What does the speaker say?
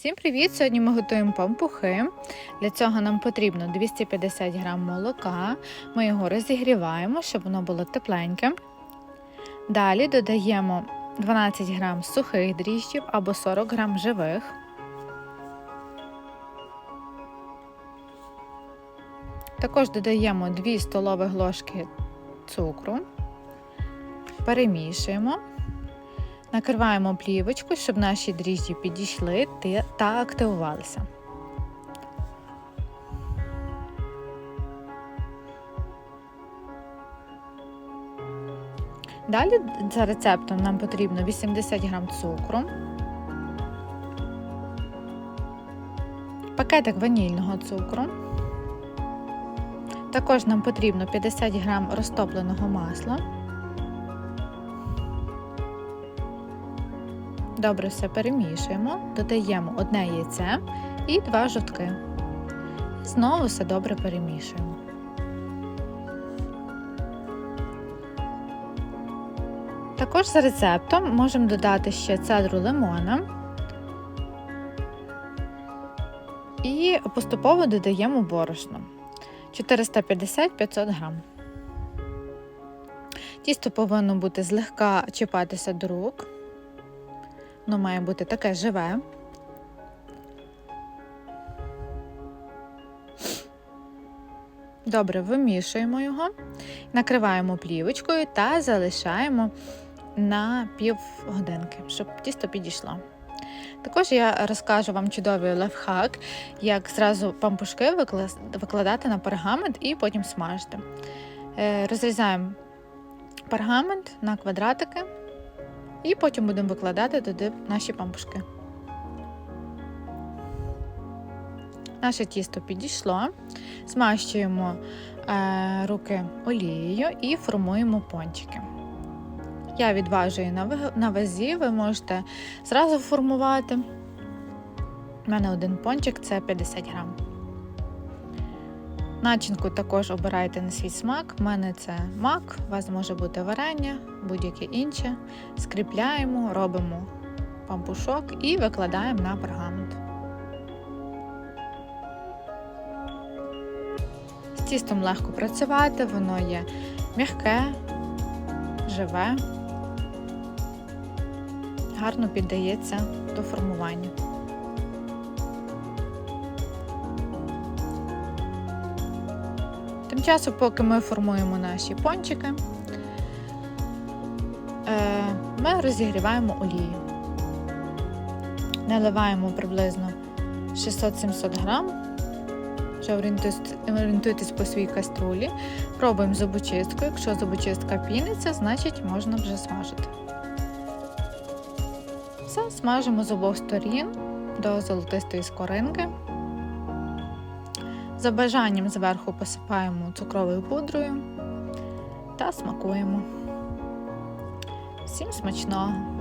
Всім привіт! Сьогодні ми готуємо пампухи. Для цього нам потрібно 250 г молока. Ми його розігріваємо, щоб воно було тепленьке. Далі додаємо 12 г сухих дріжджів або 40 г живих. Також додаємо 2 столових ложки цукру, перемішуємо. Накриваємо плівочку, щоб наші дріжджі підійшли та активувалися. Далі за рецептом нам потрібно 80 г цукру, пакетик ванільного цукру. Також нам потрібно 50 г розтопленого масла. Добре все перемішуємо, додаємо одне яйце і два жовтки. Знову все добре перемішуємо. Також за рецептом можемо додати ще цедру лимона і поступово додаємо борошно 450-500 грам. Тісто повинно бути злегка чіпатися до рук. Воно має бути таке живе. Добре, вимішуємо його, накриваємо плівочкою та залишаємо на півгодинки, щоб тісто підійшло. Також я розкажу вам чудовий лайфхак, як зразу пампушки викладати на пергамент і потім смажити. Е, розрізаємо пергамент на квадратики. І потім будемо викладати туди наші пампушки. Наше тісто підійшло, змащуємо е, руки олією і формуємо пончики. Я відважую на, на вазі, ви можете зразу формувати. У мене один пончик це 50 грам. Начинку також обирайте на свій смак. У мене це мак, у вас може бути варення, будь-яке інше. Скріпляємо, робимо пампушок і викладаємо на пергамент. З тістом легко працювати, воно є м'яке, живе, гарно піддається до формування. Тим часом, поки ми формуємо наші пончики, е, ми розігріваємо олію. Наливаємо приблизно 600-700 грам. Вже орієнтуйтесь по своїй каструлі. Пробуємо зубочисткою. Якщо зубочистка піниться, значить можна вже смажити. Все, смажимо з обох сторін до золотистої скоринки. За бажанням зверху посипаємо цукровою пудрою та смакуємо. Всім смачного!